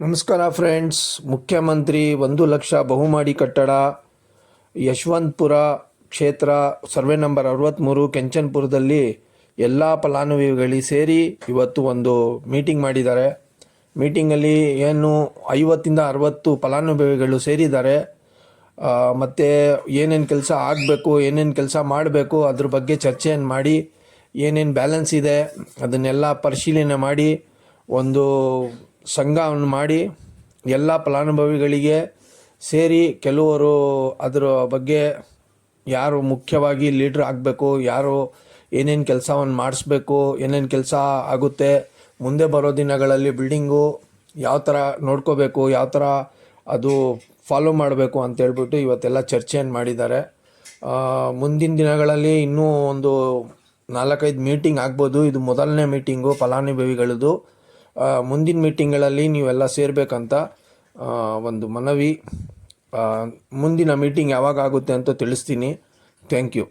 ನಮಸ್ಕಾರ ಫ್ರೆಂಡ್ಸ್. ಮುಖ್ಯಮಂತ್ರಿ ಒಂದು ಲಕ್ಷ ಬಹುಮಾಡಿ ಕಟ್ಟಡ, ಯಶವಂತಪುರ ಕ್ಷೇತ್ರ, ಸರ್ವೆ ನಂಬರ್ ಅರವತ್ತ್ಮೂರು ಕೆಂಚನ್ಪುರದಲ್ಲಿ ಎಲ್ಲ ಫಲಾನುಭವಿಗಳಿಗೆ ಸೇರಿ ಇವತ್ತು ಒಂದು ಮೀಟಿಂಗ್ ಮಾಡಿದ್ದಾರೆ. ಮೀಟಿಂಗಲ್ಲಿ ಏನು ಐವತ್ತಿಂದ ಅರವತ್ತು ಫಲಾನುಭವಿಗಳು ಸೇರಿದ್ದಾರೆ. ಮತ್ತು ಏನೇನು ಕೆಲಸ ಆಗಬೇಕು, ಏನೇನು ಕೆಲಸ ಮಾಡಬೇಕು, ಅದ್ರ ಬಗ್ಗೆ ಚರ್ಚೆಯನ್ನು ಮಾಡಿ, ಏನೇನು ಬ್ಯಾಲೆನ್ಸ್ ಇದೆ, ಅದನ್ನೆಲ್ಲ ಪರಿಶೀಲನೆ ಮಾಡಿ, ಒಂದು ಸಂಘವನ್ನು ಮಾಡಿ ಎಲ್ಲ ಫಲಾನುಭವಿಗಳಿಗೆ ಸೇರಿ ಕೆಲವರು ಅದರ ಬಗ್ಗೆ ಯಾರು ಮುಖ್ಯವಾಗಿ ಲೀಡ್ರ್ ಆಗಬೇಕು, ಯಾರು ಏನೇನು ಕೆಲಸವನ್ನು ಮಾಡಿಸ್ಬೇಕು, ಏನೇನು ಕೆಲಸ ಆಗುತ್ತೆ, ಮುಂದೆ ಬರೋ ದಿನಗಳಲ್ಲಿ ಬಿಲ್ಡಿಂಗು ಯಾವ ಥರ ನೋಡ್ಕೋಬೇಕು, ಯಾವ ಥರ ಅದು ಫಾಲೋ ಮಾಡಬೇಕು ಅಂತೇಳ್ಬಿಟ್ಟು ಇವತ್ತೆಲ್ಲ ಚರ್ಚೆಯನ್ನು ಮಾಡಿದ್ದಾರೆ. ಮುಂದಿನ ದಿನಗಳಲ್ಲಿ ಇನ್ನೂ ಒಂದು ನಾಲ್ಕೈದು ಮೀಟಿಂಗ್ ಆಗ್ಬೋದು. ಇದು ಮೊದಲನೇ ಮೀಟಿಂಗು ಫಲಾನುಭವಿಗಳದ್ದು. ಮುಂದಿನ ಮೀಟಿಂಗ್ಗಳಲ್ಲಿ ನೀವೆಲ್ಲ ಸೇರಬೇಕಂತ ಒಂದು ಮನವಿ ಮುಂದಿನ ಮೀಟಿಂಗ್ ಯಾವಾಗ ಆಗುತ್ತೆ ಅಂತ ತಿಳಿಸ್ತೀನಿ. Thank you.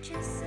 Just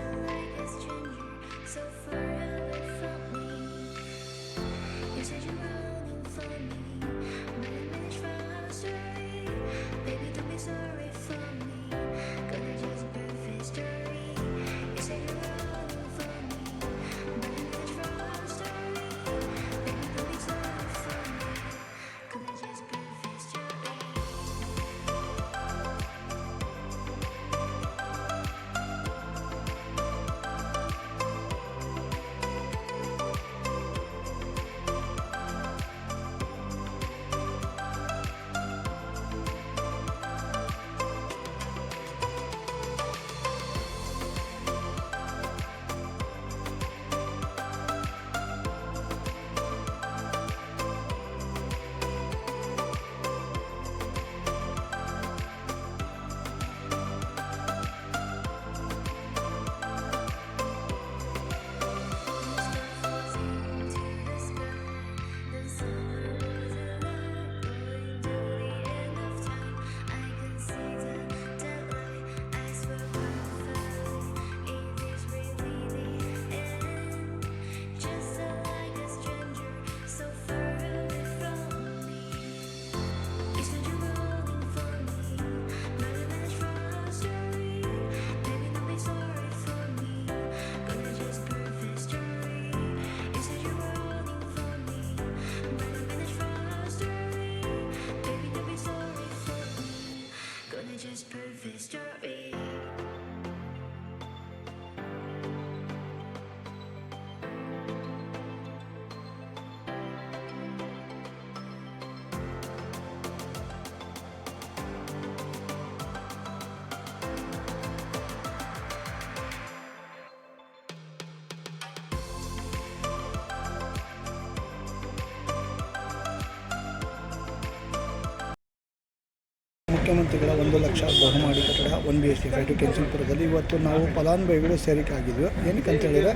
ಮುಖ್ಯಮಂತ್ರಿಗಳ ಒಂದು ಲಕ್ಷ ಬಹುಮಾಡಿ ಕಟ್ಟಡ ಒನ್ ಬಿ ಎಸ್ ಕೆ ಫ್ಲೈಟು ಕೆಂಚನಪುರದಲ್ಲಿ ಇವತ್ತು ನಾವು ಫಲಾನುಭವಿಗಳು ಸೇರಿಕೆ ಆಗಿದ್ವಿ ಏನಕ್ಕೆ ಅಂತ ಹೇಳಿದರೆ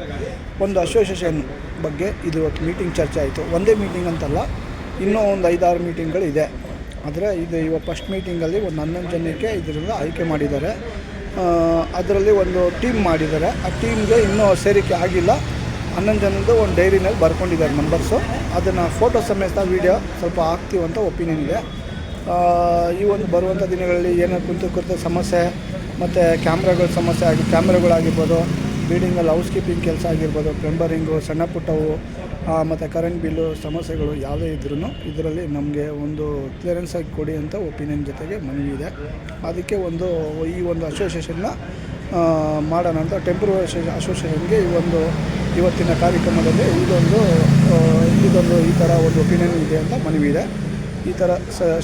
ಒಂದು ಅಸೋಸಿಯೇಷನ್ ಬಗ್ಗೆ ಇದು ಇವತ್ತು ಮೀಟಿಂಗ್ ಚರ್ಚೆ ಆಯಿತು. ಒಂದೇ ಮೀಟಿಂಗ್ ಅಂತಲ್ಲ, ಇನ್ನೂ ಒಂದು ಐದಾರು ಮೀಟಿಂಗ್ಗಳಿದೆ. ಆದರೆ ಇದು ಇವತ್ತು ಫಸ್ಟ್ ಮೀಟಿಂಗಲ್ಲಿ ಒಂದು ಹನ್ನೊಂದು ಜನಕ್ಕೆ ಇದರಿಂದ ಆಯ್ಕೆ ಮಾಡಿದ್ದಾರೆ. ಅದರಲ್ಲಿ ಒಂದು ಟೀಮ್ ಮಾಡಿದ್ದಾರೆ. ಆ ಟೀಮ್ಗೆ ಇನ್ನೂ ಸೇರಿಕೆ ಆಗಿಲ್ಲ. ಹನ್ನೊಂದು ಜನದ್ದು ಒಂದು ಡೈರಿನಲ್ಲಿ ಬರ್ಕೊಂಡಿದ್ದಾರೆ ಮೆಂಬರ್ಸು. ಅದನ್ನು ಫೋಟೋ ಸಮೇತ ವೀಡಿಯೋ ಸ್ವಲ್ಪ ಹಾಕ್ತೀವಂತ ಒಪಿನಿಯನ್ ಇದೆ. ಈ ಒಂದು ಬರುವಂಥ ದಿನಗಳಲ್ಲಿ ಏನೋ ಕುಂತು ಕುರಿತ ಸಮಸ್ಯೆ, ಮತ್ತು ಕ್ಯಾಮ್ರಾಗಳ ಸಮಸ್ಯೆ ಆಗಿ ಕ್ಯಾಮ್ರಾಗಳಾಗಿರ್ಬೋದು ಬಿಲ್ಡಿಂಗಲ್ಲಿ ಹೌಸ್ ಕೀಪಿಂಗ್ ಕೆಲಸ ಆಗಿರ್ಬೋದು ಪ್ಲಂಬರಿಂಗು ಸಣ್ಣ ಪುಟ್ಟವು ಮತ್ತು ಕರೆಂಟ್ ಬಿಲ್ಲು ಸಮಸ್ಯೆಗಳು ಯಾವುದೇ ಇದ್ರೂ ಇದರಲ್ಲಿ ನಮಗೆ ಒಂದು ಕ್ಲಿಯರೆನ್ಸ್ ಆಗಿ ಕೊಡಿ ಅಂತ ಒಪಿನಿಯನ್ ಜೊತೆಗೆ ಮನವಿ ಇದೆ. ಅದಕ್ಕೆ ಒಂದು, ಈ ಒಂದು ಅಸೋಸಿಯೇಷನ್ನ ಮಾಡೋಣ ಅಂತ ಟೆಂಪ್ರವರಿ ಅಸೋಸಿಯೇಷನ್ಗೆ ಈ ಒಂದು ಇವತ್ತಿನ ಕಾರ್ಯಕ್ರಮದಲ್ಲಿ ಇದೊಂದು ಇದೊಂದು ಈ ಥರ ಒಂದು ಒಪಿನಿಯನ್ ಇದೆ ಅಂತ ಮನವಿ ಇದೆ. ಈ ಥರ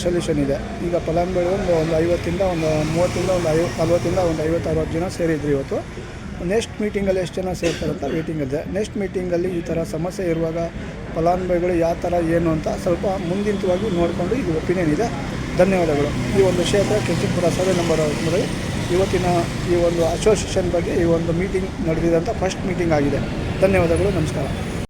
ಸೊಲ್ಯೂಷನ್ ಇದೆ. ಈಗ ಫಲಾನುಭವಿ ಒಂದು ಒಂದು ಐವತ್ತಿಂದ ಒಂದು ಮೂವತ್ತಿಂದ ಒಂದು ಐವ, ನಲ್ವತ್ತಿಂದ ಒಂದು ಐವತ್ತು ಅರವತ್ತು ಜನ ಸೇರಿದ್ರು ಇವತ್ತು. ನೆಕ್ಸ್ಟ್ ಮೀಟಿಂಗಲ್ಲಿ ಎಷ್ಟು ಜನ ಸೇರ್ತಾರೆ ಅಂತ ಮೀಟಿಂಗ್ ಇದೆ ನೆಕ್ಸ್ಟ್ ಮೀಟಿಂಗಲ್ಲಿ ಈ ಥರ ಸಮಸ್ಯೆ ಇರುವಾಗ ಫಲಾನುಭವಿಗಳು ಯಾವ ಥರ, ಏನು ಅಂತ ಸ್ವಲ್ಪ ಮುಂದಿನವಾಗಿ ನೋಡಿಕೊಂಡು ಇದು ಒಪಿನಿಯನ್ ಇದೆ. ಧನ್ಯವಾದಗಳು. ಈ ಒಂದು ಕ್ಷೇತ್ರ ಕೆಂಚಿಪುರ ಸರ್ವೆ ನಂಬರ್ ಮೂರಲ್ಲಿ ಇವತ್ತಿನ ಈ ಒಂದು ಅಸೋಸಿಯೇಷನ್ ಬಗ್ಗೆ ಈ ಒಂದು ಮೀಟಿಂಗ್ ನಡೆದಿದೆ ಅಂತ ಫಸ್ಟ್ ಮೀಟಿಂಗ್ ಆಗಿದೆ. ಧನ್ಯವಾದಗಳು. ನಮಸ್ಕಾರ.